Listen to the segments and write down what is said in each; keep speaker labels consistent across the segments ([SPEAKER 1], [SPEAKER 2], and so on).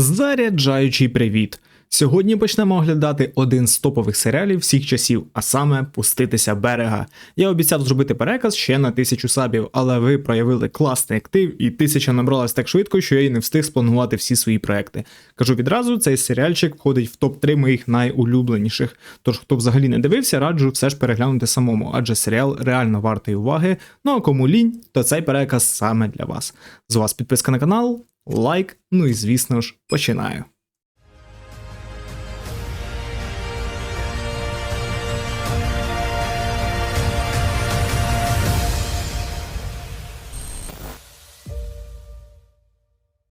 [SPEAKER 1] Заряджаючий привіт! Сьогодні почнемо оглядати один з топових серіалів всіх часів, а саме Пуститися берега. Я обіцяв зробити переказ ще на тисячу сабів, але ви проявили класний актив, і тисяча набралась так швидко, що я й не встиг спланувати всі свої проекти. Кажу відразу, цей серіальчик входить в топ-3 моїх найулюбленіших. Тож, хто взагалі не дивився, раджу все ж переглянути самому, адже серіал реально вартий уваги. Ну а кому лінь, то цей переказ саме для вас. З вас підписка на канал, лайк, ну і звісно ж, починаю.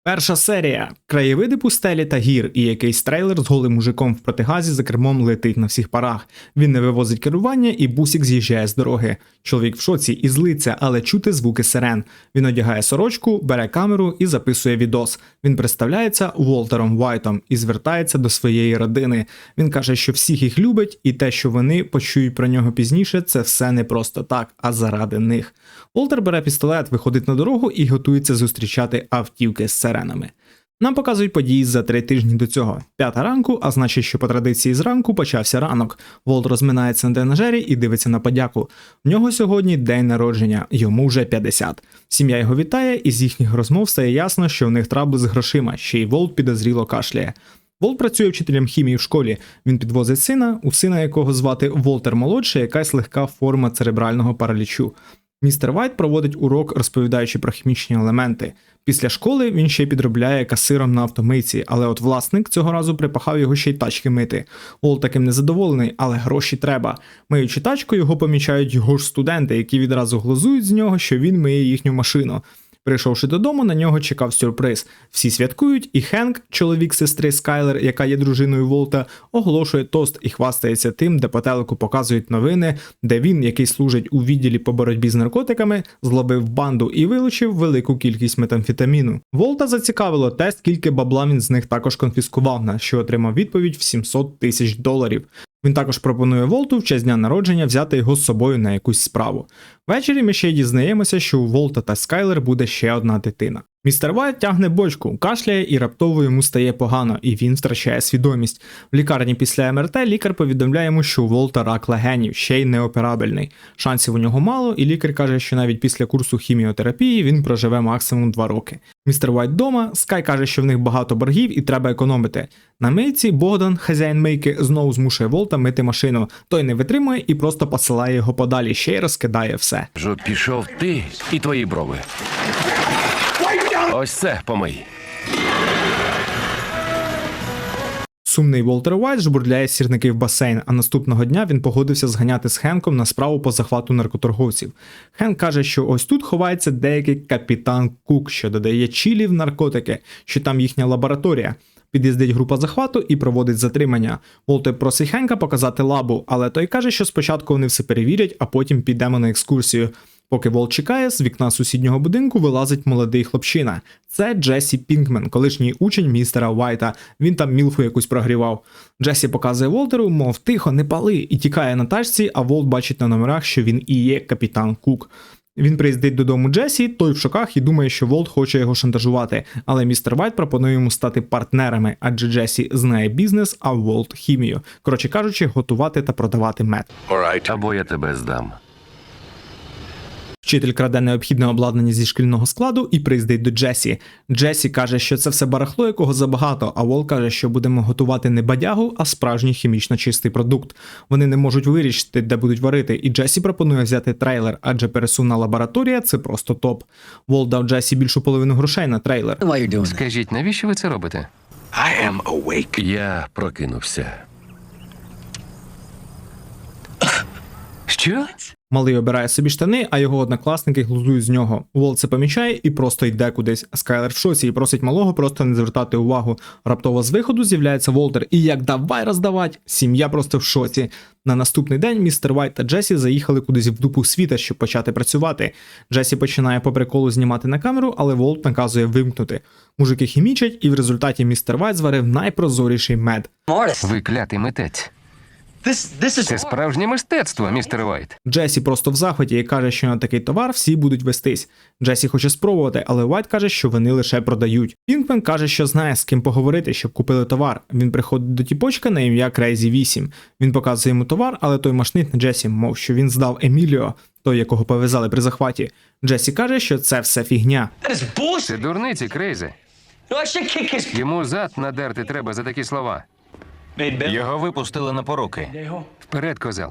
[SPEAKER 1] Перша серія. Краєвиди пустелі та гір, і якийсь трейлер з голим мужиком в протигазі за кермом летить на всіх парах. Він не вивозить керування, і бусік з'їжджає з дороги. Чоловік в шоці і злиться, але чути звуки сирен. Він одягає сорочку, бере камеру і записує відос. Він представляється Волтером Вайтом і звертається до своєї родини. Він каже, що всіх їх любить, і те, що вони почують про нього пізніше, це все не просто так, а заради них. Волтер бере пістолет, виходить на дорогу і готується зустрічати автівки з сиренами. Нам показують події за три тижні до цього. П'ята ранку, а значить, що по традиції зранку почався ранок. Волт розминається на тренажері і дивиться на подяку. В нього сьогодні день народження, йому вже 50. Сім'я його вітає, і з їхніх розмов стає ясно, що в них трабли з грошима, ще й Волт підозріло кашляє. Волт працює вчителем хімії в школі. Він підвозить сина, у сина якого звати Волтер молодший, якась легка форма церебрального паралічу. Містер Вайт проводить урок, розповідаючи про хімічні елементи. Після школи він ще підробляє касиром на автомийці, але от власник цього разу припахав його ще й тачки мити. Ол таким незадоволений, але гроші треба. Миючи тачку, його помічають його ж студенти, які відразу глузують з нього, що він миє їхню машину. Прийшовши додому, на нього чекав сюрприз. Всі святкують, і Хенк, чоловік сестри Скайлер, яка є дружиною Волта, оголошує тост і хвастається тим, де по телеку показують новини, де він, який служить у відділі по боротьбі з наркотиками, зловив банду і вилучив велику кількість метамфетаміну. Волта зацікавило те, скільки бабла він з них також конфіскував, на що отримав відповідь в 700 тисяч доларів. Він також пропонує Волту в честь дня народження взяти його з собою на якусь справу. Ввечері ми ще дізнаємося, що у Волта та Скайлер буде ще одна дитина. Містер Вайт тягне бочку, кашляє і раптово йому стає погано, і він втрачає свідомість. В лікарні після МРТ лікар повідомляє йому, що у Волта рак легенів, ще й неоперабельний. Шансів у нього мало, і лікар каже, що навіть після курсу хіміотерапії він проживе максимум 2 роки. Містер Вайт вдома, Скай каже, що в них багато боргів і треба економити. На мийці Богдан, хазяїн мийки, знову змушує Волта мити машину. Той не витримує і просто посилає його подалі, ще й розкидає все.
[SPEAKER 2] Жо пішов ти і твої брови. Ось це помий.
[SPEAKER 1] Сумний Волтер Вайт жбурляє сірники в басейн, а наступного дня він погодився зганяти з Хенком на справу по захвату наркоторговців. Хенк каже, що ось тут ховається деякий капітан Кук, що додає чилі в наркотики, що там їхня лабораторія. Під'їздить група захвату і проводить затримання. Волтер просить Хенка показати лабу, але той каже, що спочатку вони все перевірять, а потім підемо на екскурсію. Поки Волт чекає, з вікна сусіднього будинку вилазить молодий хлопчина. Це Джесі Пінкмен, колишній учень містера Вайта. Він там мілфу якусь прогрівав. Джесі показує Волтеру, мов тихо, не пали, і тікає на тачці, а Волт бачить на номерах, що він і є капітан Кук. Він приїздить додому Джесі, той в шоках і думає, що Волт хоче його шантажувати, але містер Вайт пропонує йому стати партнерами, адже Джесі знає бізнес, а Волт хімію. Коротше кажучи, готувати та продавати мед.
[SPEAKER 2] Або я тебе здам.
[SPEAKER 1] Вчитель краде необхідне обладнання зі шкільного складу і приїздить до Джесі. Джесі каже, що це все барахло, якого забагато, а Вол каже, що будемо готувати не бадягу, а справжній хімічно чистий продукт. Вони не можуть вирішити, де будуть варити, і Джесі пропонує взяти трейлер, адже пересувна лабораторія це просто топ. Вол дав Джесі більшу половину грошей на трейлер.
[SPEAKER 2] Скажіть, навіщо ви це робите?
[SPEAKER 3] I am awake.
[SPEAKER 2] Я прокинувся. Що?
[SPEAKER 1] Малий обирає собі штани, а його однокласники глузують з нього. Волт це помічає і просто йде кудись. Скайлер в шоці і просить малого просто не звертати увагу. Раптово з виходу з'являється Волтер, і як давай роздавать, сім'я просто в шоці. На наступний день містер Вайт та Джесі заїхали кудись в дупу світа, щоб почати працювати. Джесі починає по приколу знімати на камеру, але Волт наказує вимкнути. Мужики хімічать, і в результаті містер Вайт зварив найпрозоріший мед.
[SPEAKER 3] Mortis.
[SPEAKER 2] Ви митець. Це справжнє мистецтво, містер Вайт.
[SPEAKER 1] Джесі просто в захваті і каже, що на такий товар всі будуть вестись. Джесі хоче спробувати, але Вайт каже, що вони лише продають. Пінкмен каже, що знає з ким поговорити, щоб купили товар. Він приходить до тіпочка на ім'я Крейзі 8. Він показує йому товар, але той машнить на Джесі, мов що він здав Еміліо, той, якого пов'язали при захваті. Джесі каже, що це все фігня.
[SPEAKER 2] Це дурниці,
[SPEAKER 3] his
[SPEAKER 2] Йому зад надерти треба за такі слова.
[SPEAKER 4] Його випустили на поруки.
[SPEAKER 2] Вперед, козел.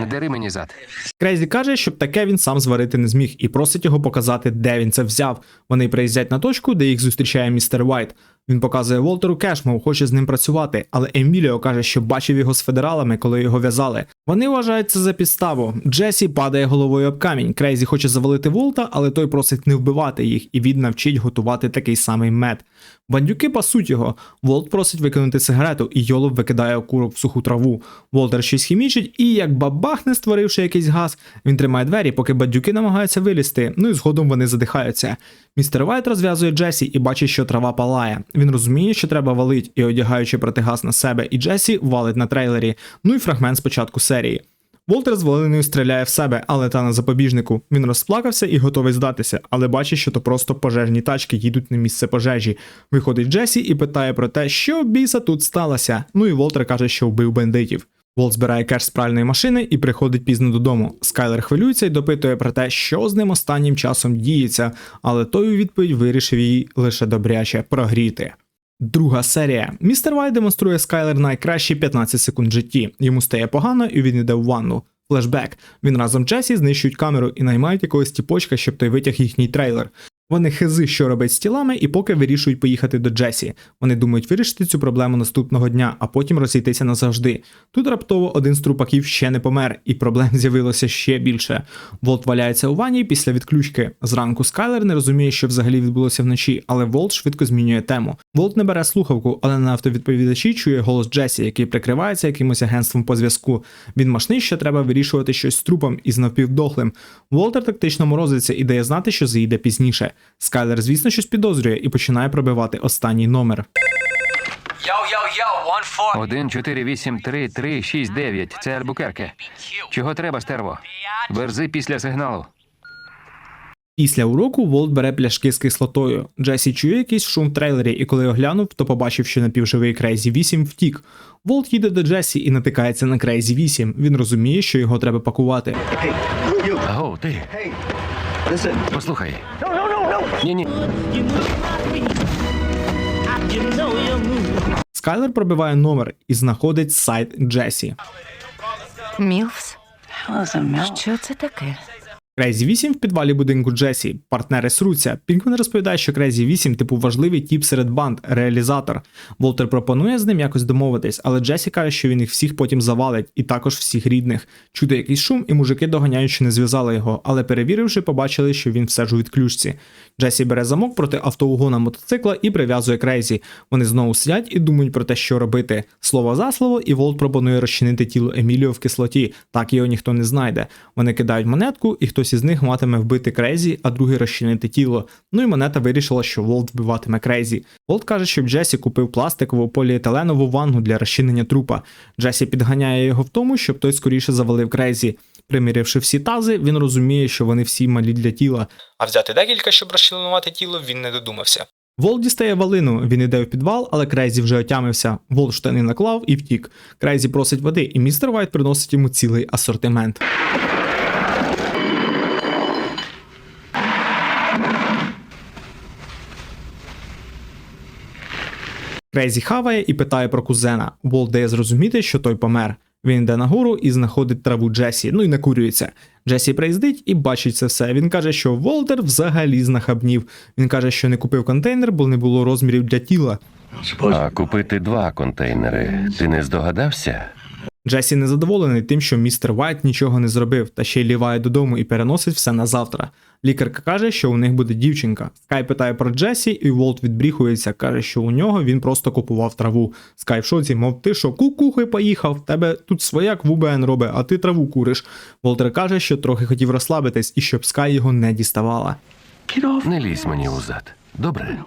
[SPEAKER 2] Не дари мені зад.
[SPEAKER 1] Крейзі каже, щоб таке він сам зварити не зміг, і просить його показати, де він це взяв. Вони приїздять на точку, де їх зустрічає містер Вайт. Він показує Волтеру кеш, мов хоче з ним працювати, але Еміліо каже, що бачив його з федералами, коли його в'язали. Вони вважають це за підставу. Джесі падає головою об камінь. Крейзі хоче завалити Волта, але той просить не вбивати їх, і він навчить готувати такий самий мед. Бандюки пасуть його. Волт просить викинути сигарету, і Йолоп викидає окурок в суху траву. Волтер щось хімічить, і як бабахне, створивши якийсь газ, він тримає двері, поки бандюки намагаються вилізти. Ну і згодом вони задихаються. Містер Вайт розв'язує Джесі і бачить, що трава палає. Він розуміє, що треба валить, і одягаючи протигаз на себе і Джесі, валить на трейлері. Ну і фрагмент з початку серії. Волтер з волиною стріляє в себе, але та на запобіжнику. Він розплакався і готовий здатися, але бачить, що то просто пожежні тачки їдуть на місце пожежі. Виходить Джесі і питає про те, що біса тут сталося. Ну і Волтер каже, що вбив бандитів. Волт збирає кеш з пральної машини і приходить пізно додому. Скайлер хвилюється і допитує про те, що з ним останнім часом діється, але той у відповідь вирішив її лише добряче прогріти. Друга серія. Містер Вайт демонструє Скайлер найкращі 15 секунд в житті. Йому стає погано і він йде в ванну. Флешбек. Він разом Джесі знищують камеру і наймають якогось тіпочка, щоб той витяг їхній трейлер. Вони хизи, що робить з тілами, і поки вирішують поїхати до Джесі. Вони думають вирішити цю проблему наступного дня, а потім розійтися назавжди. Тут раптово один з трупаків ще не помер, і проблем з'явилося ще більше. Волт валяється у ванні після відключки. Зранку Скайлер не розуміє, що взагалі відбулося вночі, але Волт швидко змінює тему. Волт не бере слухавку, але на автовідповідачі чує голос Джесі, який прикривається якимось агентством по зв'язку. Він машний, що треба вирішувати щось з трупом із навпівдохлим. Волтер тактично морозиться і дає знати, що заїде пізніше. Скайлер, звісно, щось підозрює і починає пробивати останній номер.
[SPEAKER 3] Yo, yo, yo, one four.
[SPEAKER 2] 1, 4, 8, 3, 3, 6, 9. Це Альбукерке. Чого треба, стерво? Верзи після сигналу.
[SPEAKER 1] Після уроку Волт бере пляшки з кислотою. Джесі чує якийсь шум в трейлері, і коли оглянув, то побачив, що напівживий Крейзі 8 втік. Волт їде до Джесі і натикається на Крейзі 8. Він розуміє, що його треба пакувати.
[SPEAKER 2] Аго, ти. Послухай. Ні, ні.
[SPEAKER 1] Скайлер пробиває номер і знаходить сайт Джесі.
[SPEAKER 5] Мілфс? Що це таке?
[SPEAKER 1] Крейзі 8 в підвалі будинку Джесі. Партнери сруться. Пінкмен розповідає, що Крейзі 8 типу важливий тіп серед банд, реалізатор. Волтер пропонує з ним якось домовитись, але Джесі каже, що він їх всіх потім завалить, і також всіх рідних. Чути якийсь шум, і мужики доганяють, що не зв'язали його, але перевіривши, побачили, що він все ж у відключці. Джесі бере замок проти автоугона мотоцикла і прив'язує Крейзі. Вони знову сидять і думають про те, що робити. Слово за слово, і Волт пропонує розчинити тіло Еміліо в кислоті. Так його ніхто не знайде. Вони кидають монетку, і хтось із них матиме вбити Крейзі, а другий розчинити тіло. Ну і монета вирішила, що Волт вбиватиме Крейзі. Волт каже, щоб Джесі купив пластикову поліетиленову ванну для розчинення трупа. Джесі підганяє його в тому, щоб той скоріше завалив Крейзі. Примірявши всі тази, він розуміє, що вони всі малі для тіла. А взяти декілька, щоб розчленувати тіло, він не додумався. Волт дістає валину, він іде в підвал, але Крейзі вже отямився. Волт штани наклав і втік. Крейзі просить води, і містер Вайт приносить йому цілий асортимент. Крейзі хаває і питає про кузена. Волт дає зрозуміти, що той помер. Він йде нагору і знаходить траву Джесі, ну і накурюється. Джесі приїздить і бачить це все. Він каже, що Волтер взагалі знахабнів. Він каже, що не купив контейнер, бо не було розмірів для тіла.
[SPEAKER 2] А купити два контейнери. Ти не здогадався?
[SPEAKER 1] Джесі незадоволений тим, що містер Вайт нічого не зробив, та ще й ліває додому і переносить все на завтра. Лікарка каже, що у них буде дівчинка. Скай питає про Джесі, і Волт відбріхується, каже, що у нього він просто купував траву. Скай в шоці, мов ти що, кукухи поїхав, тебе тут свояк в УБН робить, а ти траву куриш. Волтер каже, що трохи хотів розслабитись і щоб Скай його не діставала.
[SPEAKER 2] Не лізь мені у зад. Добре?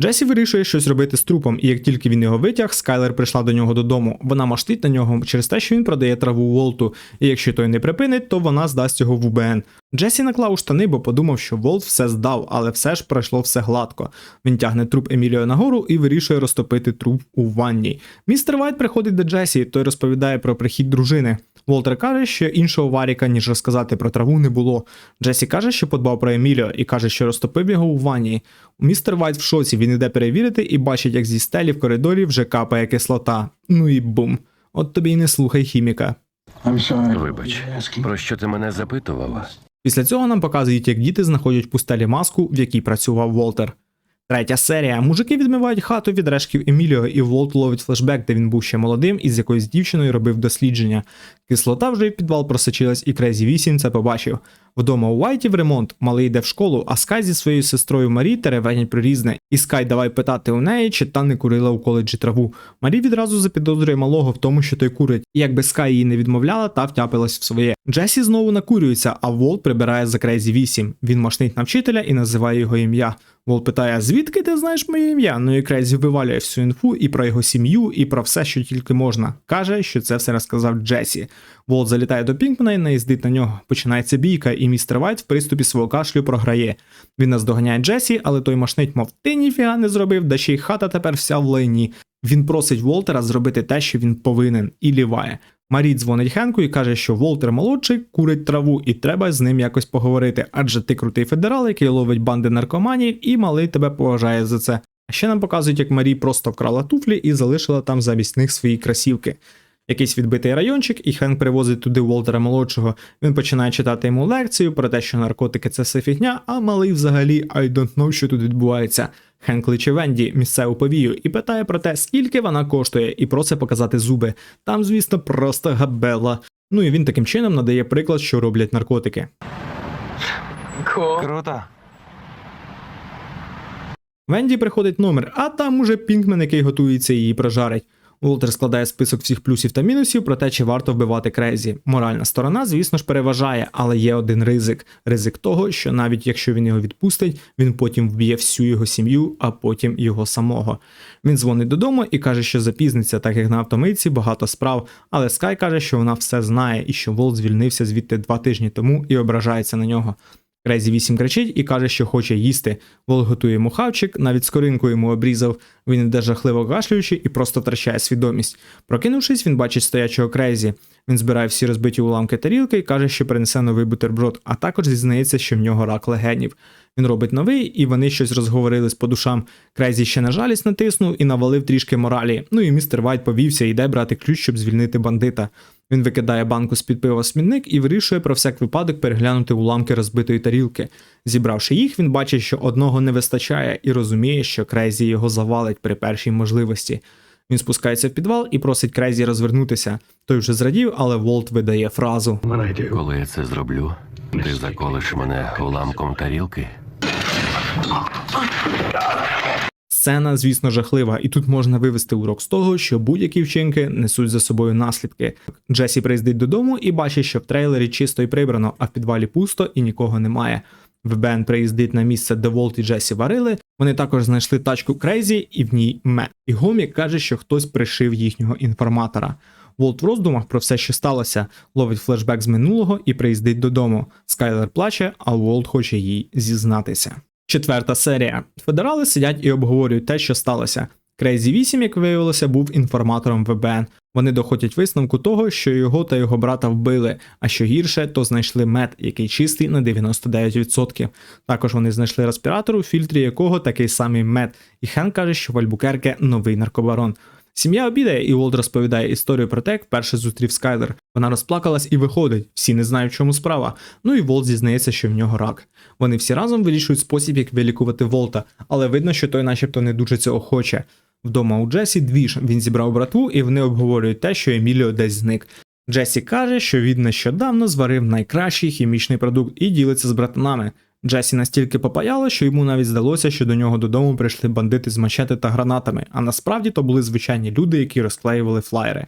[SPEAKER 1] Джесі вирішує щось робити з трупом, і як тільки він його витяг, Скайлер прийшла до нього додому. Вона маштить на нього через те, що він продає траву Волту, і якщо той не припинить, то вона здасть його в УБН. Джесі наклав штани, бо подумав, що Волт все здав, але все ж пройшло все гладко. Він тягне труп Еміліо нагору і вирішує розтопити труп у ванні. Містер Вайт приходить до Джесі, той розповідає про прихід дружини. Волтер каже, що іншого варіка, ніж розказати про траву, не було. Джесі каже, що подбав про Еміліо і каже, що розтопив його у ванні. Містер Вайт в шоці, він іде перевірити і бачить, як зі стелі в коридорі вже капає кислота. Ну і бум. От тобі й не слухай хіміка.
[SPEAKER 4] Вибач, про що ти мене запитував?
[SPEAKER 1] Після цього нам показують, як діти знаходять пустелі маску, в якій працював Волтер. Третя серія. Мужики відмивають хату від решків Еміліо, і Волт ловить флешбек, де він був ще молодим і з якоюсь дівчиною робив дослідження. Кислота вже в підвал просочилась, і Крейзі 8 це побачив. Вдома у Уайтів ремонт, малий йде в школу, а Скай зі своєю сестрою Марі теревенять про різне. І Скай давай питати у неї, чи та не курила у коледжі траву. Марі відразу запідозрює малого в тому, що той курить. І якби Скай її не відмовляла, та втяпилась в своє. Джесі знову накурюється, а Волт прибирає за Крейзі 8. Він машнить на вчителя і називає його ім'я. Волт питає, звідки ти знаєш моє ім'я? Ну і Крейзі вивалює всю інфу і про його сім'ю, і про все, що тільки можна. Каже, що це все розказав Джесі. Волт залітає до Пінкмена і наїздить на нього. Починається бійка, і містер Вайт в приступі свого кашлю програє. Він наздоганяє Джесі, але той машнить, мов ти ніфіга не зробив, да ще й хата тепер вся в лайні. Він просить Волтера зробити те, що він повинен, і ліває. Марі дзвонить Хенку і каже, що Волтер молодший курить траву, і треба з ним якось поговорити, адже ти крутий федерал, який ловить банди наркоманів, і малий тебе поважає за це. А ще нам показують, як Марі просто вкрала туфлі і залишила там замість них свої красівки. Якийсь відбитий райончик, і Хенк привозить туди Волтера молодшого. Він починає читати йому лекцію про те, що наркотики це все фігня, а малий взагалі I don't know, що тут відбувається. Хенк кличе Венді, місцеву повію, і питає про те, скільки вона коштує, і просить показати зуби. Там, звісно, просто габела. Ну і він таким чином надає приклад, що роблять наркотики.
[SPEAKER 3] Cool.
[SPEAKER 4] Круто.
[SPEAKER 1] Венді приходить номер, а там уже Пінкмен, який готується її прожарить. Волтер складає список всіх плюсів та мінусів про те, чи варто вбивати Крейзі. Моральна сторона, звісно ж, переважає, але є один ризик: ризик того, що навіть якщо він його відпустить, він потім вб'є всю його сім'ю, а потім його самого. Він дзвонить додому і каже, що запізниться, так як на автомийці багато справ. Але Скай каже, що вона все знає і що Волт звільнився звідти два тижні тому і ображається на нього. Крейзі 8 кричить і каже, що хоче їсти. Волк готує йому хавчик, навіть скоринку йому обрізав. Він іде жахливо кашлюючи і просто втрачає свідомість. Прокинувшись, він бачить стоячого Крейзі. Він збирає всі розбиті уламки тарілки і каже, що принесе новий бутерброд, а також зізнається, що в нього рак легенів. Він робить новий, і вони щось розговорились по душам. Крейзі ще на жалість натиснув і навалив трішки моралі. Ну і містер Вайт повівся йде брати ключ, щоб звільнити бандита. Він викидає банку з-під пива в смітник і вирішує про всяк випадок переглянути уламки розбитої тарілки. Зібравши їх, він бачить, що одного не вистачає, і розуміє, що Крейзі його завалить при першій можливості. Він спускається в підвал і просить Крейзі розвернутися. Той вже зрадів, але Волт видає фразу.
[SPEAKER 4] Коли я це зроблю, ти заколиш мене уламком тарілки.
[SPEAKER 1] Сцена, звісно, жахлива, і тут можна вивести урок з того, що будь-які вчинки несуть за собою наслідки. Джесі приїздить додому і бачить, що в трейлері чисто і прибрано, а в підвалі пусто і нікого немає. ВБН приїздить на місце, де Волт і Джесі варили. Вони також знайшли тачку Крейзі і в ній Мет. І Гомі каже, що хтось пришив їхнього інформатора. Волт в роздумах про все, що сталося, ловить флешбек з минулого і приїздить додому. Скайлер плаче, а Волт хоче їй зізнатися. Четверта серія. Федерали сидять і обговорюють те, що сталося. Крейзі 8, як виявилося, був інформатором ВБН. Вони доходять висновку того, що його та його брата вбили, а що гірше, то знайшли мед, який чистий на 99%. Також вони знайшли респіратор, у фільтрі якого такий самий мед. І Хен каже, що в Альбукерке новий наркобарон. Сім'я обідає, і Волт розповідає історію про те, як вперше зустрів Скайлер. Вона розплакалась і виходить. Всі не знають, в чому справа. Ну і Волт зізнається, що в нього рак. Вони всі разом вирішують спосіб, як вилікувати Волта, але видно, що той, начебто, не дуже цього хоче. Вдома у Джесі двіж він зібрав братву, і вони обговорюють те, що Еміліо десь зник. Джесі каже, що він нещодавно зварив найкращий хімічний продукт і ділиться з братанами. Джесі настільки попаяло, що йому навіть здалося, що до нього додому прийшли бандити з мачети та гранатами, а насправді то були звичайні люди, які розклеювали флаєри.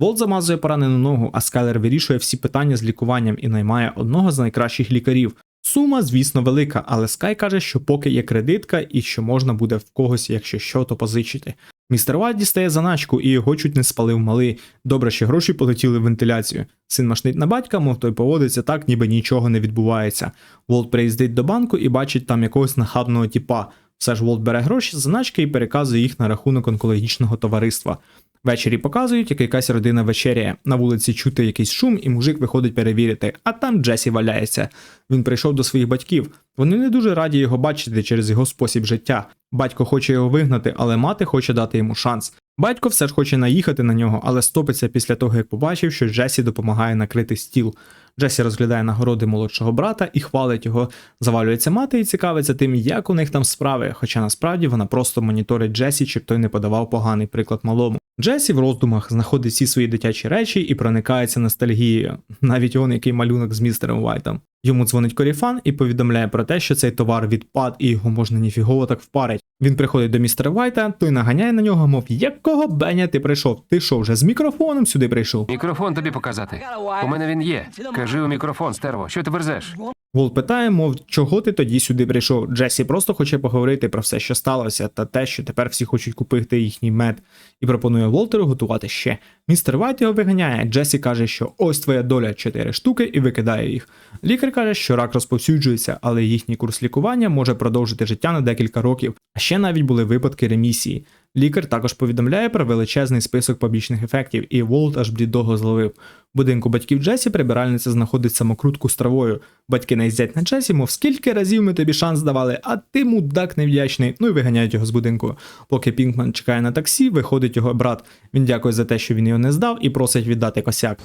[SPEAKER 1] Волт замазує поранену ногу, а Скайлер вирішує всі питання з лікуванням і наймає одного з найкращих лікарів. Сума, звісно, велика, але Скай каже, що поки є кредитка і що можна буде в когось, якщо що, то позичити. Містер Вайт дістає заначку і його чуть не спалив малий. Добре, що гроші полетіли в вентиляцію. Син машнить на батька, мов той поводиться так, ніби нічого не відбувається. Волт приїздить до банку і бачить там якогось нахабного тіпа. Все ж Волт бере гроші з заначки і переказує їх на рахунок онкологічного товариства. Ввечері показують, як якась родина вечеряє. На вулиці чути якийсь шум, і мужик виходить перевірити, а там Джесі валяється. Він прийшов до своїх батьків. Вони не дуже раді його бачити через його спосіб життя. Батько хоче його вигнати, але мати хоче дати йому шанс. Батько все ж хоче наїхати на нього, але стопиться після того, як побачив, що Джесі допомагає накрити стіл. Джесі розглядає нагороди молодшого брата і хвалить його. Завалюється мати і цікавиться тим, як у них там справи, хоча насправді вона просто моніторить Джесі, щоб той не подавав поганий приклад малому. Джесі в роздумах знаходить всі свої дитячі речі і проникається ностальгією. Навіть он який малюнок з містером Вайтом. Йому дзвонить Коріфан і повідомляє про те, що цей товар відпад і його можна ніфігово так впарить. Він приходить до містера Вайта, той наганяє на нього, мов якого беня ти прийшов? Ти що, вже з мікрофоном сюди прийшов?
[SPEAKER 2] Мікрофон тобі показати. У мене він є. Кажи у мікрофон, стерво. Що ти верзеш?
[SPEAKER 1] Волт питає, мов, чого ти тоді сюди прийшов? Джесі просто хоче поговорити про все, що сталося, та те, що тепер всі хочуть купити їхній мед, і пропонує Волтеру готувати ще. Містер Вайт його виганяє. Джесі каже, що ось твоя доля чотири штуки і викидає їх. Лікар каже, що рак розповсюджується, але їхній курс лікування може продовжити життя на декілька років. А ще навіть були випадки ремісії. Лікар також повідомляє про величезний список побічних ефектів, і Волт аж блідого зловив. Будинку батьків Джесі прибиральниця знаходить самокрутку з травою. Батьки наїздять на Джесі, мов скільки разів ми тобі шанс давали, а ти мудак невдячний. Ну і виганяють його з будинку. Поки Пінкман чекає на таксі, виходить його брат. Він дякує за те, що він його не здав, і просить віддати косяк.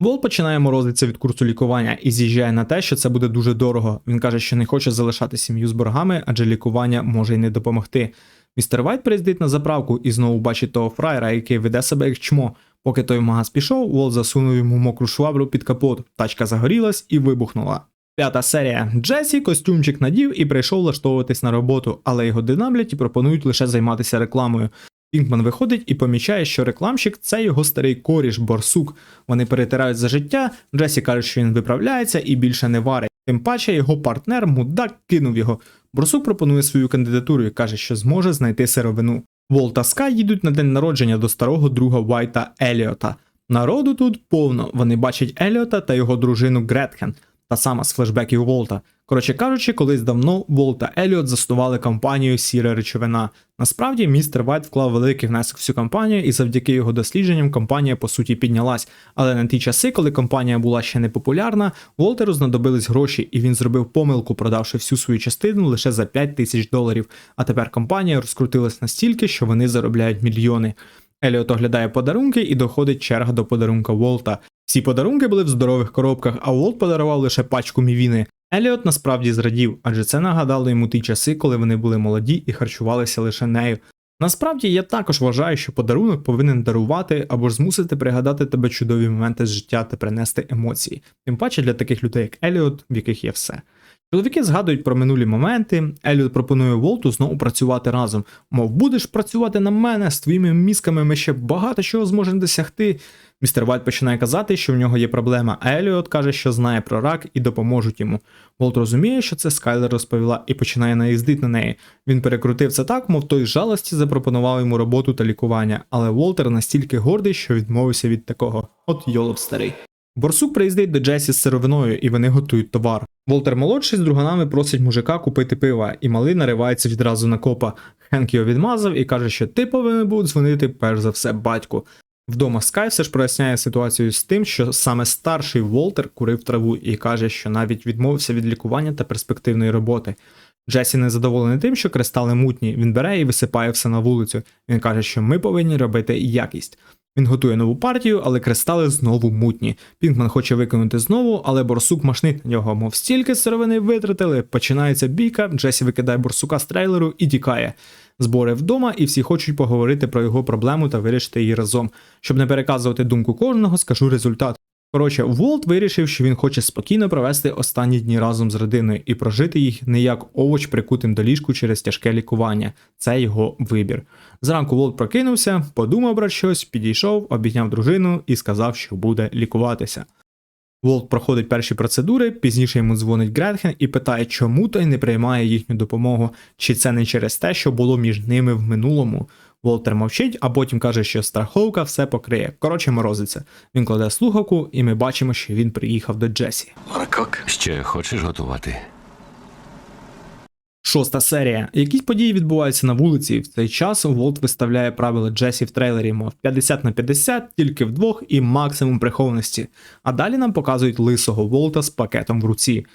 [SPEAKER 1] Вол починає морозитися від курсу лікування і з'їжджає на те, що це буде дуже дорого. Він каже, що не хоче залишати сім'ю з боргами, адже лікування може й не допомогти. Містер Вайт приїздить на заправку і знову бачить того фраєра, який веде себе як чмо. Поки той в магаз пішов, Вол засунув йому мокру швабру під капот. Тачка загорілась і вибухнула. П'ята серія. Джесі костюмчик надів і прийшов влаштовуватись на роботу, але його динамлять і пропонують лише займатися рекламою. Пінкман виходить і помічає, що рекламщик це його старий коріш, борсук. Вони перетирають за життя. Джесі каже, що він виправляється і більше не варить. Тим паче його партнер мудак кинув його. Борсук пропонує свою кандидатуру і каже, що зможе знайти сировину. Вол та Скай їдуть на день народження до старого друга Вайта Еліота. Народу тут повно. Вони бачать Еліота та його дружину Гретхен, та сама з флешбеків Волта. Коротше кажучи, колись давно Волт та Еліот заснували компанію Сіра речовина. Насправді, містер Вайт вклав великий внесок в цю компанію, і завдяки його дослідженням компанія по суті піднялась. Але на ті часи, коли компанія була ще не популярна, Волтеру знадобились гроші, і він зробив помилку, продавши всю свою частину лише за 5 тисяч доларів. А тепер компанія розкрутилась настільки, що вони заробляють мільйони. Еліот оглядає подарунки і доходить черга до подарунка Волта. Всі подарунки були в здорових коробках, а Волт подарував лише пачку мівіни. Еліот насправді зрадів, адже це нагадало йому ті часи, коли вони були молоді і харчувалися лише нею. Насправді я також вважаю, що подарунок повинен дарувати або ж змусити пригадати тебе чудові моменти з життя та принести емоції, тим паче для таких людей, як Еліот, в яких є все. Чоловіки згадують про минулі моменти. Еліот пропонує Волту знову працювати разом. Мов, будеш працювати на мене з твоїми мізками, ми ще багато чого зможемо досягти. Містер Вайт починає казати, що в нього є проблема, а Еліот каже, що знає про рак і допоможуть йому. Волт розуміє, що це Скайлер розповіла, і починає наїздити на неї. Він перекрутив це так, мов той жалості запропонував йому роботу та лікування, але Волтер настільки гордий, що відмовився від такого. От йолоп старий. Борсук приїздить до Джесі з сировиною, і вони готують товар. Волтер молодший з друганами просить мужика купити пива, і малий наривається відразу на копа. Хенк його відмазав і каже, що ти повинен був дзвонити перш за все батьку. Вдома Скай все ж проясняє ситуацію з тим, що саме старший Волтер курив траву і каже, що навіть відмовився від лікування та перспективної роботи. Джесі незадоволений тим, що кристали мутні. Він бере і висипає все на вулицю. Він каже, що ми повинні робити якість. Він готує нову партію, але кристали знову мутні. Пінкман хоче виконати знову, але борсук машнить на нього, мов стільки сировини витратили. Починається бійка, Джесі викидає борсука з трейлеру і тікає. Збори вдома, і всі хочуть поговорити про його проблему та вирішити її разом. Щоб не переказувати думку кожного, скажу результат. Коротше, Волт вирішив, що він хоче спокійно провести останні дні разом з родиною і прожити їх не як овоч прикутим до ліжку через тяжке лікування. Це його вибір. Зранку Волт прокинувся, подумав про щось, підійшов, обійняв дружину і сказав, що буде лікуватися. Волт проходить перші процедури, пізніше йому дзвонить Гретхен і питає, чому той не приймає їхню допомогу, чи це не через те, що було між ними в минулому. Волтер мовчить, а потім каже, що страховка все покриє. Коротше, морозиться. Він кладе слухавку, і ми бачимо, що він приїхав до Джесі.
[SPEAKER 4] Ще хочеш готувати?
[SPEAKER 1] Шоста серія. Якісь події відбуваються на вулиці. і В цей час Волт виставляє правила Джесі в трейлері, мов 50 на 50, тільки вдвох і максимум прихованості. А далі нам показують лисого Волта з пакетом в руці.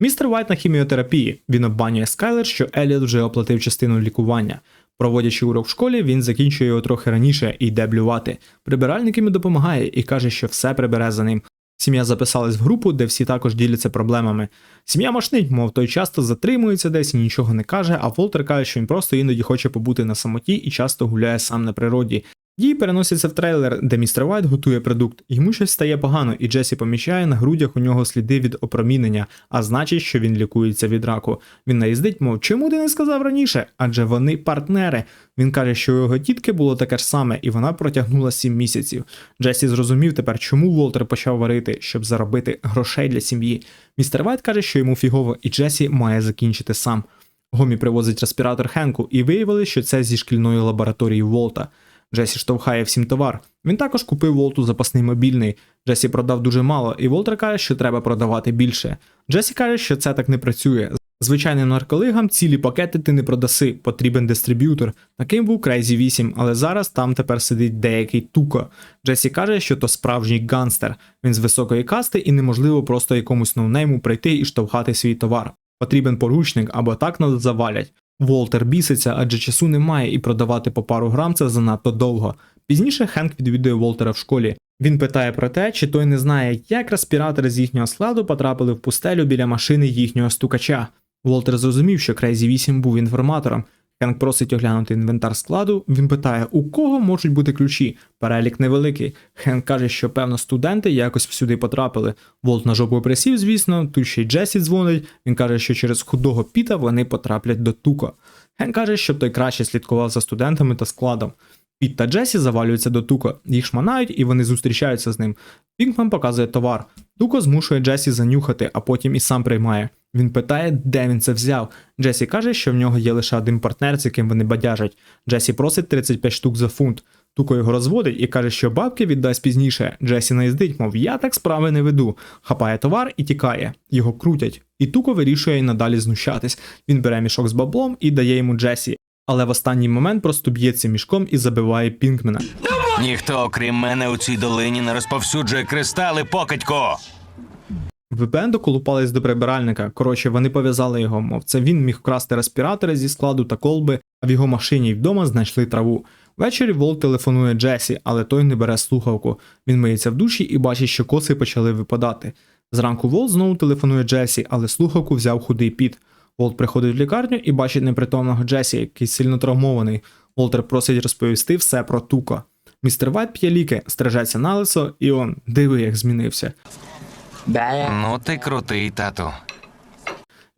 [SPEAKER 1] Містер Вайт на хіміотерапії. Він обманює Скайлер, що Еліот вже оплатив частину лікування. Проводячи урок в школі, він закінчує його трохи раніше і йде блювати. Прибиральник йому допомагає і каже, що все прибере за ним. Сім'я записалась в групу, де всі також діляться проблемами. Сім'я машнить, мов той часто затримується десь і нічого не каже, а Волтер каже, що він просто іноді хоче побути на самоті і часто гуляє сам на природі. Дії переносяться в трейлер, де містер Вайт готує продукт. Йому щось стає погано, і Джесі помічає на грудях у нього сліди від опромінення, а значить, що він лікується від раку. Він наїздить, мов чому ти не сказав раніше? Адже вони партнери. Він каже, що у його тітки було таке ж саме, і вона протягнула 7 місяців. Джесі зрозумів тепер, чому Волтер почав варити, щоб заробити грошей для сім'ї. Містер Вайт каже, що йому фігово, і Джесі має закінчити сам. Гомі привозить респіратор Хенку і виявили, що це зі шкільної лабораторії Волта. Джесі штовхає всім товар. Він також купив Волту запасний мобільний. Джесі продав дуже мало, і Волтер каже, що треба продавати більше. Джесі каже, що це так не працює. Звичайним нарколигам цілі пакети ти не продаси, потрібен дистриб'ютор. Таким був Crazy 8, але зараз там тепер сидить деякий туко. Джесі каже, що то справжній ганстер. Він з високої касти і неможливо просто якомусь ноунейму прийти і штовхати свій товар. Потрібен поручник або так нас завалять. Волтер біситься, адже часу немає і продавати по пару грам це занадто довго. Пізніше Хенк відвідує Волтера в школі. Він питає про те, чи той не знає, як респіратори з їхнього складу потрапили в пустелю біля машини їхнього стукача. Волтер зрозумів, що Крейзі 8 був інформатором. Хенк просить оглянути інвентар складу. Він питає, у кого можуть бути ключі. Перелік невеликий. Хенк каже, що певно студенти якось всюди потрапили. Волт на жопу присів, звісно. Тут ще й Джесі дзвонить. Він каже, що через худого піта вони потраплять до туко. Хенк каже, щоб той краще слідкував за студентами та складом. Піт та Джесі завалюються до Туко, їх шманають і вони зустрічаються з ним. Пінкман показує товар. Туко змушує Джесі занюхати, а потім і сам приймає. Він питає, де він це взяв. Джесі каже, що в нього є лише один партнер, з яким вони бадяжать. Джесі просить 35 штук за фунт. Туко його розводить і каже, що бабки віддасть пізніше. Джесі наїздить, мов я так справи не веду. Хапає товар і тікає. Його крутять. І Туко вирішує й надалі знущатись. Він бере мішок з баблом і дає йому Джесі. Але в останній момент просто б'ється мішком і забиває Пінкмена.
[SPEAKER 6] Ніхто, окрім мене, у цій долині не розповсюджує кристали, покидько.
[SPEAKER 1] VPN доколупались до прибиральника. Коротше, вони пов'язали його, мов це він міг вкрасти респіратори зі складу та колби, а в його машині й вдома знайшли траву. Ввечері Волт телефонує Джесі, але той не бере слухавку. Він миється в душі і бачить, що коси почали випадати. Зранку Волт знову телефонує Джесі, але слухавку взяв худий піт. Волт приходить в лікарню і бачить непритомного Джесі, який сильно травмований. Волтер просить розповісти все про Туко. Містер Вайт п'є ліки, стрижеться на лисо, і он диви, як змінився.
[SPEAKER 6] Ну ти крутий, тату.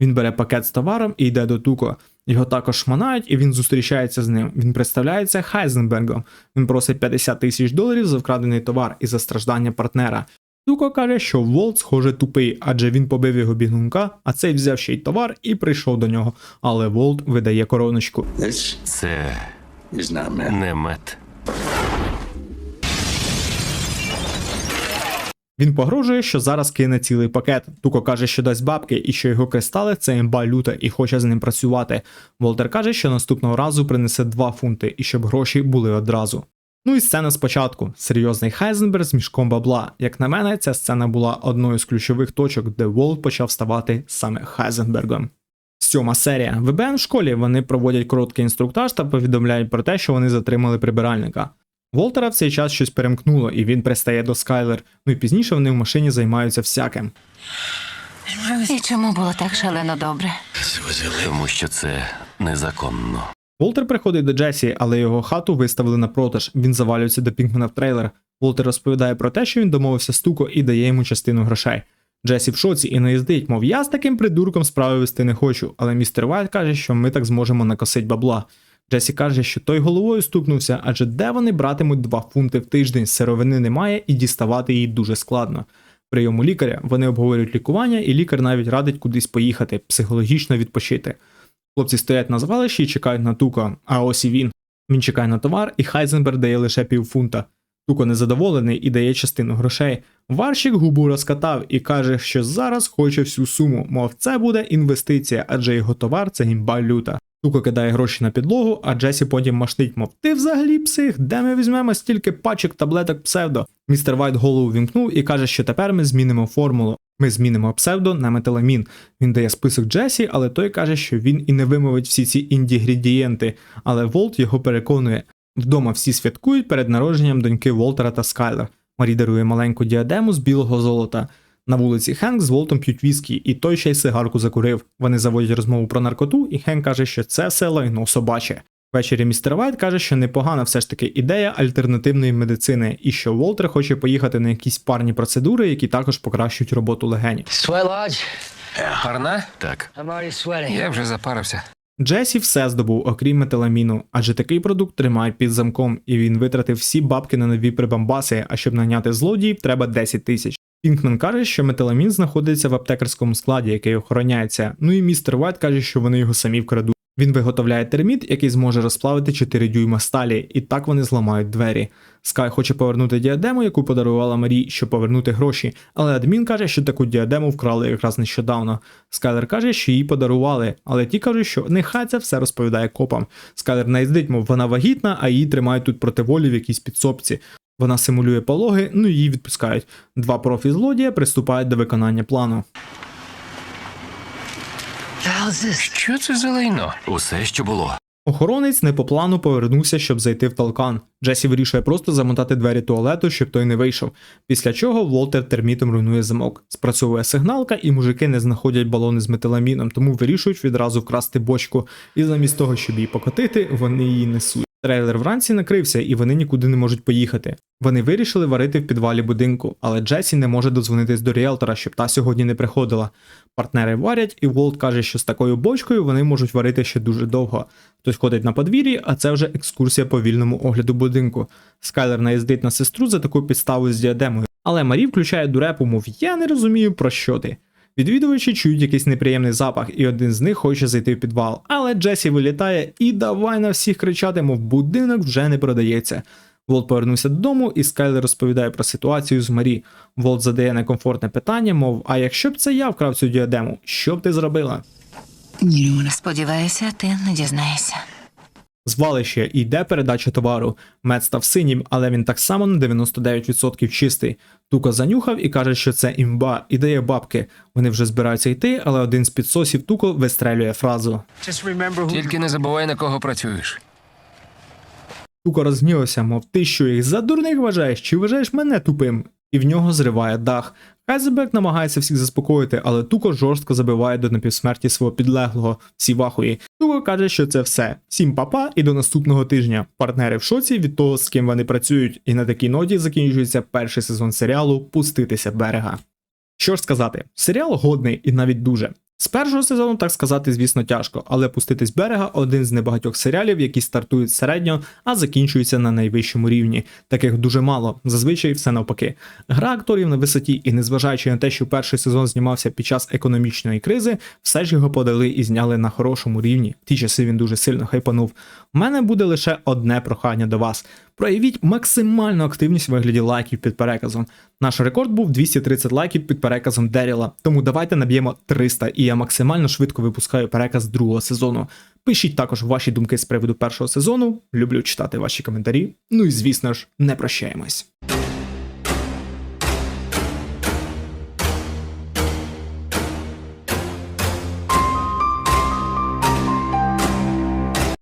[SPEAKER 1] Він бере пакет з товаром і йде до Туко. Його також шманають, і він зустрічається з ним. Він представляється Хайзенбергом. Він просить 50 тисяч доларів за вкрадений товар і за страждання партнера. Туко каже, що Волт, схоже, тупий, адже він побив його бігунка, а цей взяв ще й товар і прийшов до нього. Але Волт видає короночку.
[SPEAKER 4] Це не мед.
[SPEAKER 1] Він погрожує, що зараз кине цілий пакет. Туко каже, що дасть бабки і що його кристали це імба люта і хоче з ним працювати. Волтер каже, що наступного разу принесе 2 фунти і щоб гроші були одразу. Ну і сцена спочатку. Серйозний Хайзенберг з мішком бабла. Як на мене, ця сцена була одною з ключових точок, де Волт почав ставати саме Хайзенбергом. Сьома серія. В ВБН в школі вони проводять короткий інструктаж та повідомляють про те, що вони затримали прибиральника. Волтера в цей час щось перемкнуло, і він пристає до Скайлер. Ну і пізніше вони в машині займаються всяким.
[SPEAKER 5] І чому було так шалено добре?
[SPEAKER 4] Тому що це незаконно.
[SPEAKER 1] Волтер приходить до Джесі, але його хату виставили на продаж. Він завалюється до Пінкмена в трейлер. Волтер розповідає про те, що він домовився з Туко і дає йому частину грошей. Джесі в шоці і не їздить, мов я з таким придурком справи вести не хочу, але містер Вайт каже, що ми так зможемо накосить бабла. Джесі каже, що той головою стукнувся, адже де вони братимуть 2 фунти в тиждень, сировини немає і діставати її дуже складно. прийому лікаря. Вони обговорюють лікування, і лікар навіть радить кудись поїхати, психологічно відпочити. Хлопці стоять на звалищі і чекають на Туко, а ось і він. Він чекає на товар, і Хайзенберг дає лише півфунта. Туко незадоволений і дає частину грошей. Варщик губу розкатав і каже, що зараз хоче всю суму, мов це буде інвестиція, адже його товар це гімба люта. Туко кидає гроші на підлогу, а Джесі потім маштить, мов ти взагалі псих, де ми візьмемо стільки пачок таблеток псевдо. Містер Вайт голову вімкнув і каже, що тепер ми змінимо формулу. Ми змінимо псевдо на метиламін. Він дає список Джесі, але той каже, що він і не вимовить всі ці інгредієнти, але Волт його переконує. Вдома всі святкують перед народженням доньки Волтера та Скайлер. Марі дарує маленьку діадему з білого золота. На вулиці Хенк з Волтом п'ють віскі, і той ще й сигарку закурив. Вони заводять розмову про наркоту, і Хенк каже, що це все лайно собаче. Ввечері містер Вайт каже, що непогана все ж таки ідея альтернативної медицини, і що Волтер хоче поїхати на якісь парні процедури, які також покращують роботу легенів.
[SPEAKER 2] Парна?
[SPEAKER 4] Так.
[SPEAKER 3] Already sweating.
[SPEAKER 2] Я вже запарився.
[SPEAKER 1] Джесі все здобув, окрім метиламіну, адже такий продукт тримають під замком, і він витратив всі бабки на нові прибамбаси, а щоб наняти злодіїв, треба 10 тисяч. Пінкмен каже, що метиламін знаходиться в аптекарському складі, який охороняється. Ну і містер Вайт каже, що вони його самі вкрадуть. Він виготовляє терміт, який зможе розплавити 4 дюйма сталі, і так вони зламають двері. Скай хоче повернути діадему, яку подарувала Марі, щоб повернути гроші, але адмін каже, що таку діадему вкрали якраз нещодавно. Скайлер каже, що її подарували, але ті кажуть, що нехай це все розповідає копам. Скайлер не їздить, мов вона вагітна, а її тримають тут проти волі в якійсь підсобці. Вона симулює пологи, ну її відпускають. Два профі злодія приступають до виконання плану.
[SPEAKER 2] Що це за лайно?
[SPEAKER 4] Усе, що було.
[SPEAKER 1] Охоронець не по плану повернувся, щоб зайти в толкан. Джесі вирішує просто замотати двері туалету, щоб той не вийшов. Після чого Волтер термітом руйнує замок. Спрацьовує сигналка, і мужики не знаходять балони з метиламіном, тому вирішують відразу вкрасти бочку. І замість того, щоб її покотити, вони її несуть. Трейлер вранці накрився, і вони нікуди не можуть поїхати. Вони вирішили варити в підвалі будинку, але Джесі не може дозвонитись до ріелтора, щоб та сьогодні не приходила. Партнери варять, і Волт каже, що з такою бочкою вони можуть варити ще дуже довго. Хтось ходить на подвір'ї, а це вже екскурсія по вільному огляду будинку. Скайлер наїздить на сестру за таку підставу з діадемою, але Марі включає дурепу, мов я не розумію про що ти. Відвідувачі чують якийсь неприємний запах, і один з них хоче зайти в підвал. Але Джесі вилітає і давай на всіх кричати, мов будинок вже не продається. Волт повернувся додому, і Скайлер розповідає про ситуацію з Марі. Волт задає некомфортне питання, мов: а якщо б це я вкрав цю діадему, що б ти зробила?
[SPEAKER 5] Сподіваюся, ти не дізнаєшся.
[SPEAKER 1] Звалище і йде передача товару. Мед став синім, але він так само на 99% чистий. Тука занюхав і каже, що це імба, і дає бабки. Вони вже збираються йти, але один з підсосів Туко вистрелює фразу.
[SPEAKER 2] Тільки не забувай, на кого працюєш.
[SPEAKER 1] Туко розгнівався, мов ти що їх за дурних вважаєш, чи вважаєш мене тупим? І в нього зриває дах. Хайзенберг намагається всіх заспокоїти, але Туко жорстко забиває до напівсмерті свого підлеглого Сівахуї. Туко каже, що це все. Всім папа і до наступного тижня. Партнери в шоці від того, з ким вони працюють, і на такій ноті закінчується перший сезон серіалу Пуститися берега. Що ж сказати, серіал годний і навіть дуже. З першого сезону, так сказати, звісно, тяжко, але пуститись берега один з небагатьох серіалів, які стартують середньо, а закінчуються на найвищому рівні. Таких дуже мало, зазвичай все навпаки. Гра акторів на висоті, і незважаючи на те, що перший сезон знімався під час економічної кризи, все ж його подали і зняли на хорошому рівні. В ті часи він дуже сильно хайпанув. У мене буде лише одне прохання до вас. Проявіть максимальну активність у вигляді лайків під переказом. Наш рекорд був 230 лайків під переказом Деріла, тому давайте наб'ємо 300, і я максимально швидко випускаю переказ другого сезону. Пишіть також ваші думки з приводу першого сезону. Люблю читати ваші коментарі. Ну і звісно ж, не прощаємось.